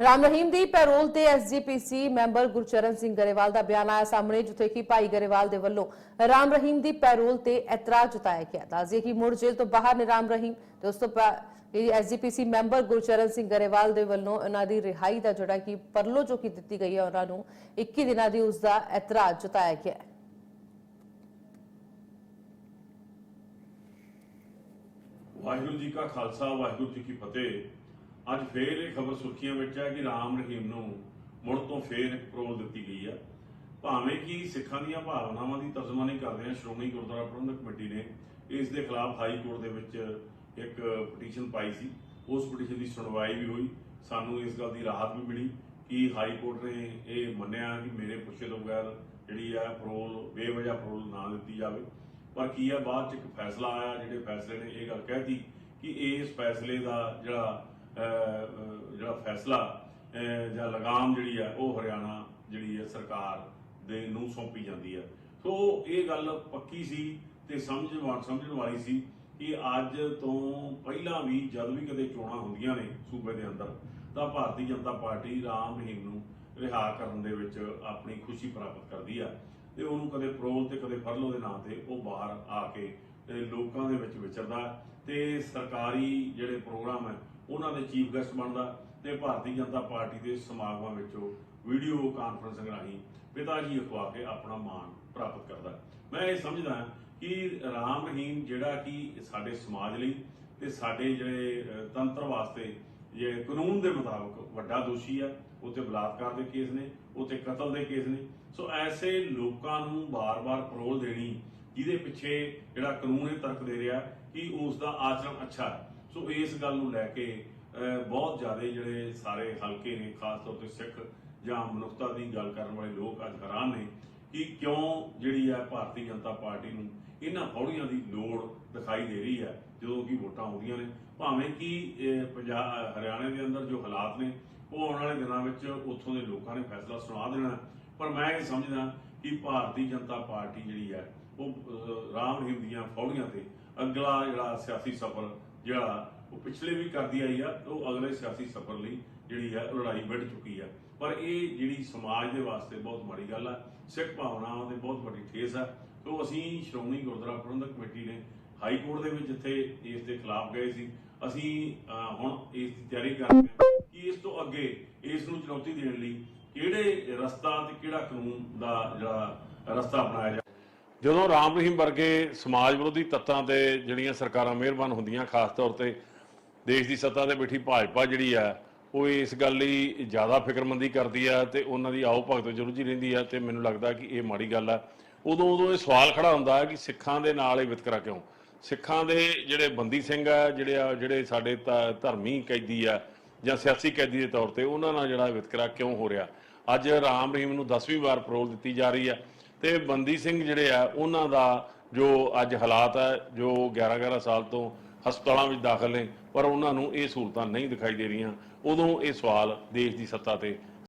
ਰਾਮ ਰਹੀਮ ਦੀ ਪੈਰੋਲ ਤੇ SGPC member Gurcharan Singh Grewal ਦਾ ਬਿਆਨ ਆਇਆ ਸਾਹਮਣੇ, ਜਿੱਥੇ ਕਿ ਭਾਈ ਗਰੇਵਾਲ ਦੇ ਵੱਲੋਂ ਰਾਮ ਰਹੀਮ ਦੀ ਪੈਰੋਲ ਤੇ ਇਤਰਾਜ਼ ਜਤਾਇਆ ਗਿਆ। ਦੱਸਦੇ ਕਿ ਮੁੜ ਜੇਲ੍ਹ ਤੋਂ ਬਾਹਰ ਨੇ ਰਾਮ ਰਹੀਮ। ਤੇ ਉਸ ਤੋਂ ਐਸਜੀਪੀਸੀ ਮੈਂਬਰ ਗੁਰਚਰਨ ਸਿੰਘ ਗਰੇਵਾਲ ਦੇ ਵੱਲੋਂ ਉਹਨਾਂ ਦੀ ਰਿਹਾਈ ਦਾ ਜਿਹੜਾ ਕਿ ਪਰਲੋ ਜੋ ਕਿ ਦਿੱਤੀ ਗਈ ਹੈ, ਉਹਨਾਂ ਨੂੰ 21 ਦਿਨਾਂ ਦੀ ਉਸ ਦਾ ਇਤਰਾਜ਼ ਜਤਾਇਆ ਗਿਆ ਹੈ। ਵਾਹਿਗੁਰੂ ਜੀ ਕਾ ਖਾਲਸਾ, ਵਾਹਿਗੁਰੂ ਜੀ ਕੀ ਫਤਿਹ। ਅੱਜ ਫੇਰ ਇਹ ਖਬਰ ਸੁਰਖੀਆਂ ਵਿੱਚ ਹੈ ਕਿ ਰਾਮ ਰਹੀਮ ਨੂੰ ਮੁੜ ਤੋਂ ਫੇਰ ਪਰੋਲ ਦਿੱਤੀ ਗਈ ਹੈ ਭਾਵੇਂ ਕਿ ਸਿੱਖਾਂ ਦੀਆਂ ਭਾਵਨਾਵਾਂ ਦੀ ਤਰਜਮਾਨੀ ਕਰਦੇ ਆ ਸ਼੍ਰੋਮਣੀ ਗੁਰਦੁਆਰਾ ਪ੍ਰਬੰਧਕ ਕਮੇਟੀ ਨੇ ਇਸ ਦੇ ਖਿਲਾਫ ਹਾਈ ਕੋਰਟ ਦੇ ਵਿੱਚ ਇੱਕ ਪਟੀਸ਼ਨ ਪਾਈ ਸੀ। ਉਸ ਪਟੀਸ਼ਨ ਦੀ ਸੁਣਵਾਈ ਵੀ ਹੋਈ। ਸਾਨੂੰ ਇਸ ਗੱਲ ਦੀ ਰਾਹਤ ਵੀ ਮਿਲੀ ਕਿ ਹਾਈ ਕੋਰਟ ਨੇ ਇਹ ਮੰਨਿਆ ਕਿ ਮੇਰੇ ਪੁੱਛੇ ਤੋਂ ਬਗੈਰ ਜਿਹੜੀ ਹੈ ਪਰੋਲ ਬੇਵਜਾ ਪਰੋਲ ਨਾ ਦਿੱਤੀ ਜਾਵੇ। ਪਰ ਕੀ ਆ, ਬਾਅਦ ਚ ਇੱਕ ਫੈਸਲਾ ਆਇਆ, ਜਿਹੜੇ ਫੈਸਲੇ ਨੇ ਇਹ ਗੱਲ ਕਹਿਤੀ ਕਿ ਇਸ ਫੈਸਲੇ ਦਾ ਜਿਹੜਾ ਜਿਹੜਾ ਫੈਸਲਾ ਜਾਂ ਲਗਾਮ ਜਿਹੜੀ ਹੈ ਉਹ ਹਰਿਆਣਾ ਜਿਹੜੀ ਹੈ ਸਰਕਾਰ ਦੇ ਨੂੰ ਸੌਂਪੀ ਜਾਂਦੀ ਹੈ ਸੋ ਇਹ ਗੱਲ ਪੱਕੀ ਸੀ ਤੇ ਸਮਝਣ ਸਮਝਣ ਵਾਲੀ ਸੀ ਕਿ ਅੱਜ ਤੋਂ ਪਹਿਲਾਂ ਵੀ ਜਦ ਵੀ ਕਦੇ ਚੋਣਾਂ ਹੁੰਦੀਆਂ ਨੇ ਸੂਬੇ ਦੇ ਅੰਦਰ, ਤਾਂ ਭਾਰਤੀ ਜਨਤਾ ਪਾਰਟੀ ਰਾਮ ਰਹੀਮ ਨੂੰ ਰਿਹਾ ਕਰਨ ਦੇ ਵਿੱਚ ਆਪਣੀ ਖੁਸ਼ੀ ਪ੍ਰਾਪਤ ਕਰਦੀ ਆ। ਤੇ ਉਹਨੂੰ ਕਦੇ ਪ੍ਰੋਲ ਤੇ ਕਦੇ ਫਰਲੋ ਦੇ ਨਾਂ ਤੇ ਉਹ ਬਾਹਰ ਆ ਕੇ ਲੋਕਾਂ ਦੇ ਵਿੱਚ ਵਿਚਰਦਾ ਤੇ ਸਰਕਾਰੀ ਜਿਹੜੇ ਪ੍ਰੋਗਰਾਮ ਹੈ, ਉਹਨਾਂ ਦੇ ਚੀਫ ਗੈਸਟ ਬਣਦਾ ਤੇ ਭਾਰਤੀ ਜਨਤਾ ਪਾਰਟੀ ਦੇ ਸਮਾਗਮਾਂ ਵਿੱਚੋਂ ਵੀਡੀਓ ਕਾਨਫਰੰਸਿੰਗ ਰਾਹੀਂ ਪਿਤਾ ਜੀ ਅਖਵਾ ਕੇ ਆਪਣਾ ਮਾਣ ਪ੍ਰਾਪਤ ਕਰਦਾ ਮੈਂ ਇਹ ਸਮਝਦਾ ਕਿ ਰਾਮ ਰਹੀਮ ਜਿਹੜਾ ਕਿ ਸਾਡੇ ਸਮਾਜ ਲਈ ਤੇ ਸਾਡੇ ਜਿਹੜੇ ਤੰਤਰ ਵਾਸਤੇ ਜੇ ਕਾਨੂੰਨ ਦੇ ਮੁਤਾਬਕ ਵੱਡਾ ਦੋਸ਼ੀ ਹੈ ਉੱਤੇ ਬਲਾਤਕਾਰ ਦੇ ਕੇਸ ਨੇ ਉੱਤੇ ਕਤਲ ਦੇ ਕੇਸ ਨੇ। ਸੋ ਐਸੇ ਲੋਕਾਂ ਨੂੰ ਬਾਰ-ਬਾਰ ਪਰੋਲ ਦੇਣੀ ਜਿਹਦੇ ਪਿੱਛੇ ਜਿਹੜਾ ਕਾਨੂੰਨ ਇਹ ਤਰਕ ਦੇ ਰਿਹਾ ਕਿ ਉਸ ਦਾ ਆਚਰਣ ਅੱਛਾ ਹੈ। ਸੋ ਇਸ ਗੱਲ ਨੂੰ ਲੈ ਕੇ ਬਹੁਤ ਜ਼ਿਆਦਾ ਜਿਹੜੇ ਸਾਰੇ ਹਲਕੇ ਨੇ, ਖਾਸ ਤੌਰ ਤੇ ਸਿੱਖ ਜਾਂ ਮਨੁੱਖਤਾ ਦੀ ਗੱਲ ਕਰਨ ਵਾਲੇ ਲੋਕ ਅੱਜ ਹੈਰਾਨ ਨੇ ਕਿ ਕਿਉਂ ਜਿਹੜੀ ਹੈ ਭਾਰਤੀ ਜਨਤਾ ਪਾਰਟੀ ਨੂੰ ਇਹਨਾਂ ਫੌੜੀਆਂ ਦੀ ਲੋੜ ਦਿਖਾਈ ਦੇ ਰਹੀ ਹੈ, ਜਦੋਂ ਕਿ ਵੋਟਾਂ ਆਉਂਦੀਆਂ ਨੇ। ਭਾਵੇਂ ਕਿ ਇਹ ਪੰਜਾਬ, ਹਰਿਆਣੇ ਦੇ ਅੰਦਰ ਜੋ ਹਾਲਾਤ ਨੇ, ਉਹ ਆਉਣ ਵਾਲੇ ਦਿਨਾਂ ਵਿੱਚ ਉੱਥੋਂ ਦੇ ਲੋਕਾਂ ਨੇ ਫੈਸਲਾ ਸੁਣਾ ਦੇਣਾ ਪਰ ਮੈਂ ਇਹ ਸਮਝਦਾ ਕਿ ਭਾਰਤੀ ਜਨਤਾ ਪਾਰਟੀ ਜਿਹੜੀ ਹੈ ਉਹ ਅਹ, ਰਾਮ ਰਹੀਮ ਦੀਆਂ ਫੌੜੀਆਂ ਤੇ ਅਗਲਾ ਜਿਹੜਾ ਸਿਆਸੀ ਸਫ਼ਰ ਜਿਹੜਾ ਉਹ ਪਿਛਲੇ ਵੀ ਕਰਦੀ ਆਈ ਆ ਉਹ ਅਗਲੇ ਸਿਆਸੀ ਸਫ਼ਰ ਲਈ ਜਿਹੜੀ ਹੈ ਉਹ ਲੜਾਈ ਵਿੱਢ ਚੁੱਕੀ ਹੈ ਪਰ ਇਹ ਜਿਹੜੀ ਸਮਾਜ ਦੇ ਵਾਸਤੇ ਬਹੁਤ ਮਾੜੀ ਗੱਲ ਆ ਸਿੱਖ ਭਾਵਨਾਵਾਂ ਦੇ ਬਹੁਤ ਵੱਡੀ ਠੇਸ ਹੈ ਤੋਂ ਅਸੀਂ ਸ਼੍ਰੋਮਣੀ ਗੁਰਦੁਆਰਾ ਪ੍ਰਬੰਧਕ ਕਮੇਟੀ ਨੇ ਹਾਈ ਕੋਰਟ ਦੇ ਵਿੱਚ ਜਿੱਥੇ ਇਸ ਦੇ ਖਿਲਾਫ ਗਏ ਸੀ। ਅਸੀਂ ਹੁਣ ਇਸ ਦੀ ਤਿਆਰੀ ਕਰ ਰਹੇ ਹਾਂ ਕਿ ਇਸ ਤੋਂ ਅੱਗੇ ਇਸ ਨੂੰ ਚੁਣੌਤੀ ਦੇਣ ਲਈ ਕਿਹੜੇ ਰਸਤਾ ਤੇ ਕਿਹੜਾ ਕਾਨੂੰਨ ਦਾ ਜਿਹੜਾ ਰਸਤਾ ਬਣਾਇਆ ਜਾ ਜਦੋਂ ਰਾਮ ਰਹੀਮ ਵਰਗੇ ਸਮਾਜ ਵਿਰੋਧੀ ਤੱਤਾਂ ਤੇ ਜਿਹੜੀਆਂ ਸਰਕਾਰਾਂ ਮਿਹਰਬਾਨ ਹੁੰਦੀਆਂ, ਖਾਸ ਤੌਰ ਤੇ ਦੇਸ਼ ਦੀ ਸੱਤਾ ਤੇ ਬੈਠੀ ਭਾਜਪਾ ਜਿਹੜੀ ਆ, ਉਹ ਇਸ ਗੱਲ ਲਈ ਜ਼ਿਆਦਾ ਫਿਕਰਮੰਦੀ ਕਰਦੀ ਆ ਤੇ ਉਹਨਾਂ ਦੀ ਆਓ ਭਗਤ ਜ਼ਰੂਰੀ ਰਹਿੰਦੀ ਆ ਤੇ ਮੈਨੂੰ ਲੱਗਦਾ ਕਿ ਇਹ ਮਾੜੀ ਗੱਲ ਆ। ਉਦੋਂ ਉਦੋਂ ਇਹ ਸਵਾਲ ਖੜਾ ਹੁੰਦਾ ਹੈ ਕਿ ਸਿੱਖਾਂ ਦੇ ਨਾਲ ਇਹ ਵਿਤਕਰਾ ਕਿਉਂ? ਸਿੱਖਾਂ ਦੇ ਜਿਹੜੇ ਬੰਦੀ ਸਿੰਘ ਆ, ਜਿਹੜੇ ਆ, ਜਿਹੜੇ ਸਾਡੇ ਧ- ਧਰਮੀ ਕੈਦੀ ਆ ਜਾਂ ਸਿਆਸੀ ਕੈਦੀ ਦੇ ਤੌਰ ਤੇ ਉਹਨਾਂ ਨਾਲ ਜਿਹੜਾ ਵਿਤਕਰਾ ਕਿਉਂ ਹੋ ਰਿਹਾ? ਅੱਜ ਰਾਮ ਰਹੀਮ ਨੂੰ 10ਵੀਂ ਵਾਰ ਪਰੋਲ ਦਿੱਤੀ ਜਾ ਰਹੀ ਆ। ਤੇ ਬੰਦੀ ਸਿੰਘ ਜਿਹੜੇ ਆ, ਉਹਨਾਂ ਦਾ ਜੋ ਅੱਜ ਹਾਲਾਤ ਹੈ ਜੋ 11 11 ਸਾਲ ਤੋਂ ਹਸਪਤਾਲਾਂ ਵਿੱਚ ਦਾਖਲ ਨੇ, ਪਰ ਉਹਨਾਂ ਨੂੰ ਇਹ ਸਹੂਲਤਾਂ ਨਹੀਂ ਦਿਖਾਈ ਦੇ ਰਹੀਆਂ। ਉਦੋਂ ਇਹ ਸਵਾਲ ਦੇਸ਼ ਦੀ ਸੱਤਾ ਤੇ